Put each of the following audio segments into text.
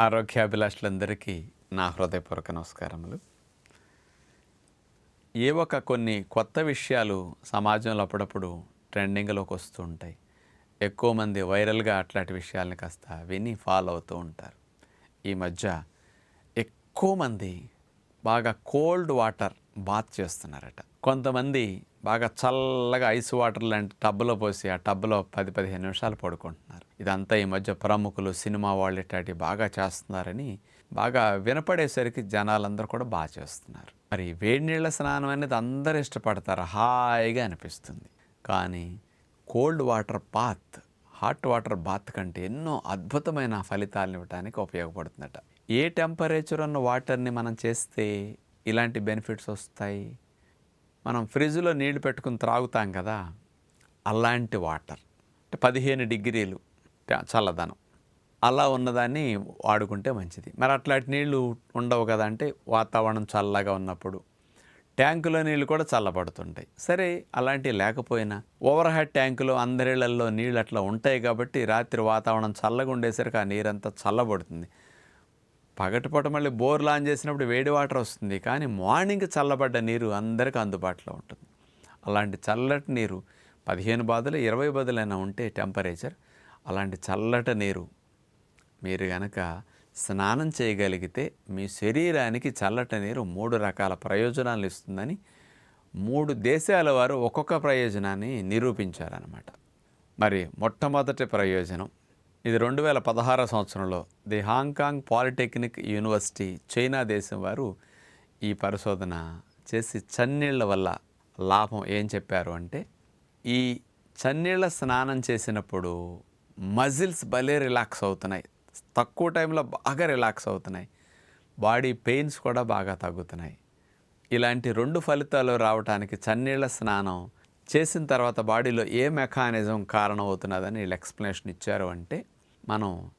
ఆరోగ్యాభిలాషులందరికీ నా హృదయపూర్వక నమస్కారములు. ఏ ఒక కొన్ని కొత్త విషయాలు సమాజంలో అప్పుడప్పుడు ట్రెండింగ్లోకి వస్తూ ఉంటాయి. ఎక్కువ మంది వైరల్గా అట్లాంటి విషయాలని కాస్త విని ఫాలో అవుతూ ఉంటారు. ఈ మధ్య ఎక్కువ మంది బాగా కోల్డ్ వాటర్ బాత్ చేస్తున్నారట. కొంతమంది బాగా చల్లగా ఐస్ వాటర్ లాంటి టబ్లో పోసి ఆ టబ్లో పది పదిహేను నిమిషాలు పడుకుంటున్నారు. ఇదంతా ఈ మధ్య ప్రముఖులు సినిమా వాళ్ళు ఇట్లాంటి బాగా చేస్తున్నారని బాగా వినపడేసరికి జనాలందరూ కూడా బాగా చేస్తున్నారు. మరి వేడి నీళ్ళ స్నానం అనేది అందరూ ఇష్టపడతారు హాయిగా అనిపిస్తుంది. కానీ cold water bath hot water bath కంటే ఎన్నో అద్భుతమైన ఫలితాలను ఇవ్వడానికి ఉపయోగపడుతుందట. ఏ టెంపరేచర్ ఉన్న వాటర్ని మనం చేస్తే ఇలాంటి బెనిఫిట్స్ వస్తాయి? మనం ఫ్రిడ్జ్లో నీళ్ళు పెట్టుకుని త్రాగుతాం కదా అలాంటి వాటర్. అంటే పదిహేను డిగ్రీలు చల్లదనం. అలా ఉన్నదాన్ని వాడుకుంటే మంచిది. మరి అట్లాంటి నీళ్ళు ఉండవు కదా అంటే వాతావరణం చల్లగా ఉన్నప్పుడు ట్యాంకులో నీళ్ళు కూడా చల్లబడుతుంటాయి. సరే అలాంటివి లేకపోయినా ఓవర్ హెడ్ ట్యాంకులో అందరిళ్ళలో నీళ్ళు అట్లా ఉంటాయి కాబట్టి రాత్రి వాతావరణం చల్లగా ఉండేసరికి ఆ నీరంతా చల్లబడుతుంది. పగటిపూట మళ్ళీ బోర్ లాంచ్ చేసినప్పుడు వేడి వాటర్ వస్తుంది. కానీ మార్నింగ్ చల్లబడ్డ నీరు అందరికీ అందుబాటులో ఉంటుంది. అలాంటి చల్లటి నీరు పదిహేను బాధలు ఇరవై బదులైనా ఉంటే టెంపరేచర్. అలాంటి చల్లటి నీరు మీరు కనుక స్నానం చేయగలిగితే మీ శరీరానికి చల్లటి నీరు మూడు రకాల ప్రయోజనాలు ఇస్తుందని మూడు దేశాల వారు ఒక్కొక్క ప్రయోజనాన్ని నిరూపించారనమాట మరి మొట్టమొదటి ప్రయోజనం ఇది రెండు వేల పదహార సంవత్సరంలో the Hong Kong polytechnic university China దేశం వారు ఈ పరిశోధన చేసి చన్నీళ్ళ వల్ల లాభం ఏం చెప్పారు అంటే ఈ చన్నీళ్ళ స్నానం చేసినప్పుడు మజిల్స్ భలే రిలాక్స్ అవుతున్నాయి. తక్కువ టైంలో బాగా రిలాక్స్ అవుతున్నాయి. బాడీ పెయిన్స్ కూడా బాగా తగ్గుతున్నాయి. ఇలాంటి రెండు ఫలితాలు రావడానికి చన్నీళ్ళ స్నానం చేసిన తర్వాత బాడీలో ఏ మెకానిజం కారణమవుతున్నదని వీళ్ళు ఎక్స్ప్లెనేషన్ ఇచ్చారు అంటే మనం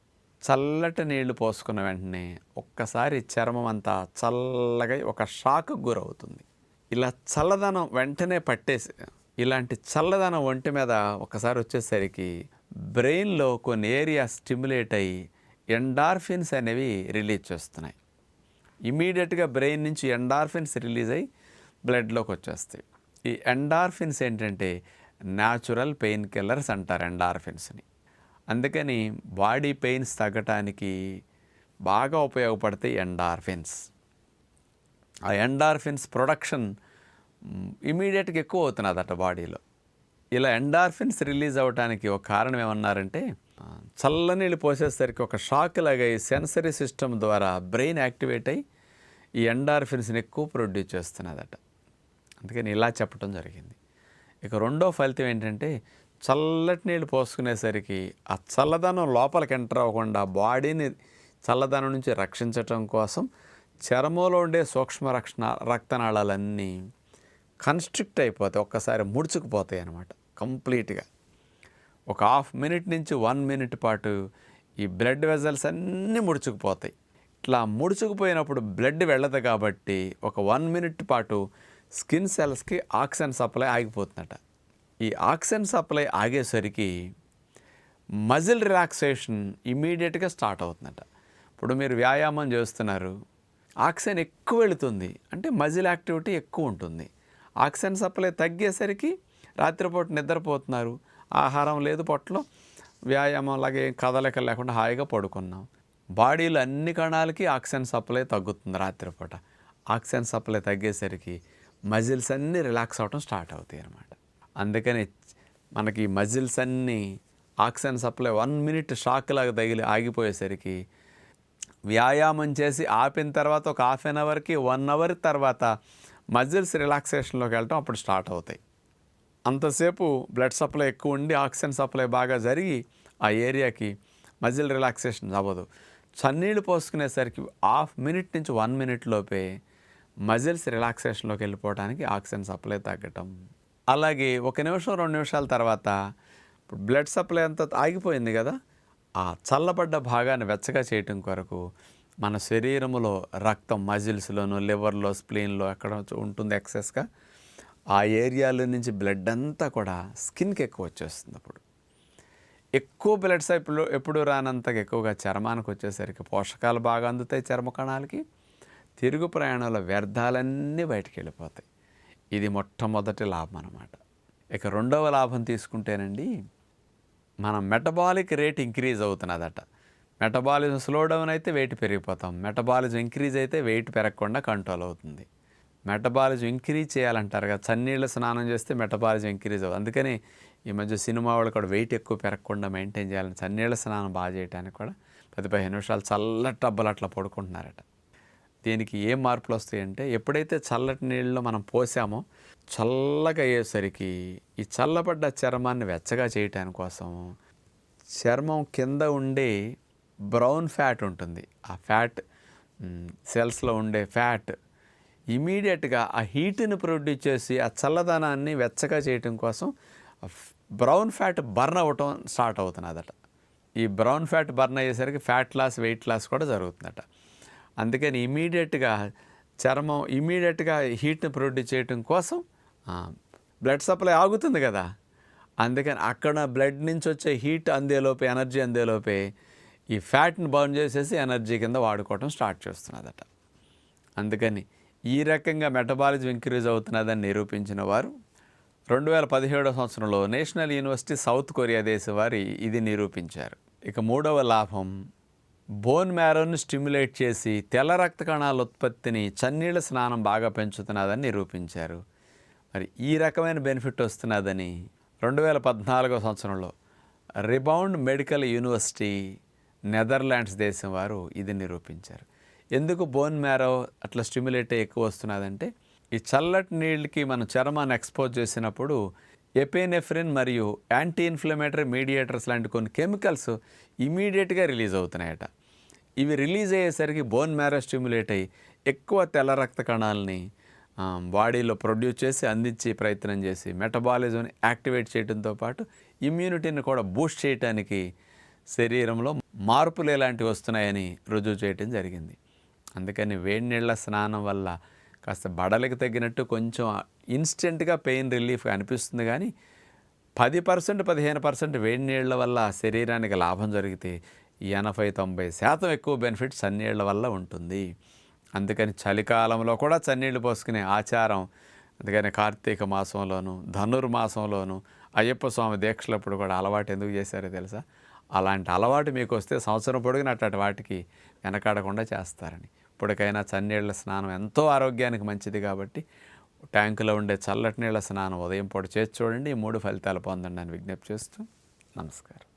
చల్లటి నీళ్ళు పోసుకున్న వెంటనే ఒక్కసారి చర్మం అంతా చల్లగా ఒక షాక్ గురవుతుంది. ఇలా చల్లదనం వెంటనే పట్టేసి ఇలాంటి చల్లదనం ఒంటి మీద ఒకసారి వచ్చేసరికి బ్రెయిన్లో కొన్ని ఏరియా స్టిమ్యులేట్ అయ్యి ఎండార్ఫిన్స్ అనేవి రిలీజ్ చేస్తున్నాయి. ఇమీడియట్గా బ్రెయిన్ నుంచి ఎండార్ఫిన్స్ రిలీజ్ అయ్యి బ్లడ్లోకి వచ్చేస్తాయి. ఈ ఎండార్ఫిన్స్ ఏంటంటే న్యాచురల్ పెయిన్ కిల్లర్స్ అంటారు ఎండార్ఫిన్స్ని. అందుకని బాడీ పెయిన్స్ తగ్గటానికి బాగా ఉపయోగపడతాయి ఎండార్ఫిన్స్. ఆ ఎండార్ఫిన్స్ ప్రొడక్షన్ ఇమీడియట్గా ఎక్కువ అవుతున్నదట బాడీలో. ఇలా ఎండార్ఫిన్స్ రిలీజ్ అవ్వడానికి ఒక కారణం ఏమన్నారంటే ఆ, చల్లనీళ్ళు పోసేసరికి ఒక షాక్ లాగా ఈ సెన్సరీ సిస్టమ్ ద్వారా బ్రెయిన్ యాక్టివేట్ అయ్యి ఈ ఎండార్ఫిన్స్ని ఎక్కువ ప్రొడ్యూస్ చేస్తున్నదట. అందుకని ఇలా చెప్పడం జరిగింది. ఇక రెండో ఫలితం ఏంటంటే చల్లటి నీళ్ళు పోసుకునేసరికి ఆ చల్లదనం లోపలికి ఎంటర్ అవ్వకుండా బాడీని చల్లదనం నుంచి రక్షించటం కోసం చర్మంలో ఉండే సూక్ష్మ రక్షణ రక్తనాళాలన్నీ కన్స్ట్రిక్ట్ అయిపోతాయి. ఒక్కసారి ముడుచుకుపోతాయి అన్నమాట కంప్లీట్గా. ఒక హాఫ్ మినిట్ నుంచి వన్ మినిట్ పాటు ఈ బ్లడ్ వెజల్స్ అన్నీ ముడుచుకుపోతాయి. ఇట్లా ముడుచుకుపోయినప్పుడు బ్లడ్ వెళ్ళదు కాబట్టి ఒక వన్ మినిట్ పాటు స్కిన్ సెల్స్కి ఆక్సిజన్ సప్లై ఆగిపోతుందట. ఈ ఆక్సిజన్ సప్లై ఆగేసరికి మజిల్ రిలాక్సేషన్ ఇమీడియట్గా స్టార్ట్ అవుతుందట. ఇప్పుడు మీరు వ్యాయామం చేస్తున్నారు ఆక్సిజన్ ఎక్కువ వెళుతుంది అంటే మజిల్ యాక్టివిటీ ఎక్కువ ఉంటుంది. ఆక్సిజన్ సప్లై తగ్గేసరికి రాత్రిపూట నిద్రపోతున్నారు ఆహారం లేదు పొట్టలో వ్యాయామం అలాగే కదలిక లేకుండా హాయిగా పడుకున్నాం. బాడీలో అన్ని కణాలకి ఆక్సిజన్ సప్లై తగ్గుతుంది రాత్రిపూట. ఆక్సిజన్ సప్లై తగ్గేసరికి మజిల్స్ అన్నీ రిలాక్స్ అవడం స్టార్ట్ అవుతాయి అన్నమాట అందుకని మనకి మజిల్స్ అన్నీ oxygen supply one minute shock లాగా తగిలి ఆగిపోయేసరికి వ్యాయామం చేసి ఆపిన తర్వాత ఒక హాఫ్ అన్ అవర్కి వన్ అవర్ తర్వాత మజిల్స్ రిలాక్సేషన్లోకి వెళ్ళటం అప్పుడు స్టార్ట్ అవుతాయి. అంతసేపు బ్లడ్ సప్లై ఎక్కువ ఉండి ఆక్సిజన్ సప్లై బాగా జరిగి ఆ ఏరియాకి మజిల్ రిలాక్సేషన్ అవ్వదు. చన్నీళ్ళు పోసుకునేసరికి హాఫ్ మినిట్ నుంచి వన్ మినిట్ లోపే మజిల్స్ రిలాక్సేషన్లోకి వెళ్ళిపోవడానికి ఆక్సిజన్ సప్లై తగ్గటం. అలాగే ఒక నిమిషం రెండు నిమిషాల తర్వాత ఇప్పుడు బ్లడ్ సప్లై అంతా ఆగిపోయింది కదా ఆ చల్లబడ్డ భాగాన్ని వెచ్చగా చేయటం కొరకు మన శరీరంలో రక్తం మజిల్స్లోను లివర్లో స్ప్లీన్లో ఎక్కడ ఉంటుంది ఎక్సెస్గా ఆ ఏరియాలో నుంచి బ్లడ్ అంతా కూడా స్కిన్కి ఎక్కువ వచ్చేస్తుంది అప్పుడు. ఎక్కువ బ్లడ్ సైపులు ఎప్పుడు రానంతగా ఎక్కువగా చర్మానికి వచ్చేసరికి పోషకాలు బాగా అందుతాయి చర్మ కణాలకి తిరుగు ప్రయాణంలో వ్యర్థాలన్నీ బయటకు వెళ్ళిపోతాయి. ఇది మొట్టమొదటి లాభం అన్నమాట. ఇక రెండవ లాభం తీసుకుంటేనండి మన మెటబాలిక్ రేట్ ఇంక్రీజ్ అవుతున్నదట. మెటబాలిజం స్లో డౌన్ అయితే వెయిట్ పెరిగిపోతాం. మెటబాలిజం ఇంక్రీజ్ అయితే వెయిట్ పెరగకుండా కంట్రోల్ అవుతుంది. మెటబాలిజం ఇంక్రీజ్ చేయాలంటారు కదా చన్నీళ్ళ స్నానం చేస్తే మెటబాలిజం ఇంక్రీజ్ అవుతుంది అందుకని ఈ మధ్య సినిమా వాళ్ళు కూడా వెయిట్ ఎక్కువ పెరగకుండా మెయింటైన్ చేయాలని చన్నీళ్ళ స్నానం బాగా చేయడానికి కూడా పది పదిహేను నిమిషాలు చల్ల టబ్బలు అట్లా పడుకుంటున్నారట. దీనికి ఏం మార్పులు వస్తాయంటే ఎప్పుడైతే చల్లటి నీళ్ళలో మనం పోసామో చల్లగా అయ్యేసరికి ఈ చల్లబడ్డ చర్మాన్ని వెచ్చగా చేయటాని కోసం చర్మం కింద ఉండే బ్రౌన్ ఫ్యాట్ ఉంటుంది. ఆ ఫ్యాట్ సెల్స్లో ఉండే ఫ్యాట్ ఇమీడియట్గా ఆ హీట్ని ప్రొడ్యూస్ చేసి ఆ చల్లదనాన్ని వెచ్చగా చేయటం కోసం బ్రౌన్ ఫ్యాట్ బర్న్ అవ్వటం స్టార్ట్ అవుతున్నదట. ఈ బ్రౌన్ ఫ్యాట్ బర్న్ అయ్యేసరికి ఫ్యాట్ లాస్ వెయిట్ లాస్ కూడా జరుగుతుందట. అందుకని ఇమీడియట్గా చర్మం ఇమీడియట్గా హీట్ని ప్రొడ్యూస్ చేయటం కోసం బ్లడ్ సప్లై ఆగుతుంది కదా. అందుకని అక్కడ బ్లడ్ నుంచి వచ్చే హీట్ అందేలోపే ఎనర్జీ అందేలోపే ఈ ఫ్యాట్ని బర్న్ చేసేసి ఎనర్జీ కింద వాడుకోవటం స్టార్ట్ చేస్తున్నదట. అందుకని ఈ రకంగా మెటబాలిజం ఇంక్రీజ్ అవుతున్నదని నిరూపించిన వారు రెండు వేల పదిహేడో సంవత్సరంలో నేషనల్ యూనివర్సిటీ సౌత్ కొరియా దేశ వారి ఇది నిరూపించారు. ఇక మూడవ లాభం బోన్ మ్యారోను స్టిమ్యులేట్ చేసి తెల్ల రక్త కణాల ఉత్పత్తిని చన్నీళ్ళ స్నానం బాగా పెంచుతున్నదని నిరూపించారు. మరి ఈ రకమైన బెనిఫిట్ వస్తున్నదని రెండు వేల పద్నాలుగో సంవత్సరంలో రిబౌండ్ మెడికల్ యూనివర్సిటీ నెదర్లాండ్స్ దేశం వారు ఇది నిరూపించారు. ఎందుకు బోన్ మ్యారో అట్లా స్టిమ్యులేట్ ఎక్కువ వస్తున్నదంటే ఈ చల్లటి నీళ్ళకి మనం చర్మాన్ని ఎక్స్పోజ్ చేసినప్పుడు ఎపినెఫ్రిన్ మరియు యాంటీ ఇన్ఫ్లమేటరీ మీడియేటర్స్ లాంటి కొన్ని కెమికల్స్ ఇమీడియట్గా రిలీజ్ అవుతున్నాయట. ఇవి రిలీజ్ అయ్యేసరికి బోన్ మ్యారో స్టిమ్యులేట్ అయ్యి ఎక్కువ తెల్ల రక్త కణాలని బాడీలో ప్రొడ్యూస్ చేసి అందించే ప్రయత్నం చేసి మెటబాలిజంని యాక్టివేట్ చేయడంతో పాటు ఇమ్యూనిటీని కూడా బూస్ట్ చేయడానికి శరీరంలో మార్పులు ఎలాంటివి వస్తున్నాయని రుజువు చేయటం జరిగింది. అందుకని వేడి నీళ్ళ స్నానం వల్ల కాస్త బడలకు తగ్గినట్టు కొంచెం ఇన్స్టెంట్గా పెయిన్ రిలీఫ్ అనిపిస్తుంది కానీ పది పర్సెంట్ పదిహేను పర్సెంట్ వేడి నీళ్ళ వల్ల శరీరానికి లాభం జరిగితే ఎనభై తొంభై శాతం ఎక్కువ బెనిఫిట్ చన్నీళ్ళ వల్ల ఉంటుంది. అందుకని చలికాలంలో కూడా చన్నీళ్ళు పోసుకునే ఆచారం అందుకని కార్తీక మాసంలోను ధనుర్మాసంలోను అయ్యప్ప స్వామి దీక్షలప్పుడు కూడా అలవాటు ఎందుకు చేశారో తెలుసా? అలాంటి అలవాటు మీకు వస్తే సంవత్సరం పొడిగినట్టు వాటికి వెనకాడకుండా చేస్తారని. ఇప్పటికైనా చన్నీళ్ళ స్నానం ఎంతో ఆరోగ్యానికి మంచిది కాబట్టి ట్యాంకులో ఉండే చల్లటి నీళ్ళ స్నానం ఉదయం పూట చేసి చూడండి ఈ మూడు ఫలితాలు పొందండి అని విజ్ఞప్తి చేస్తూ నమస్కారం.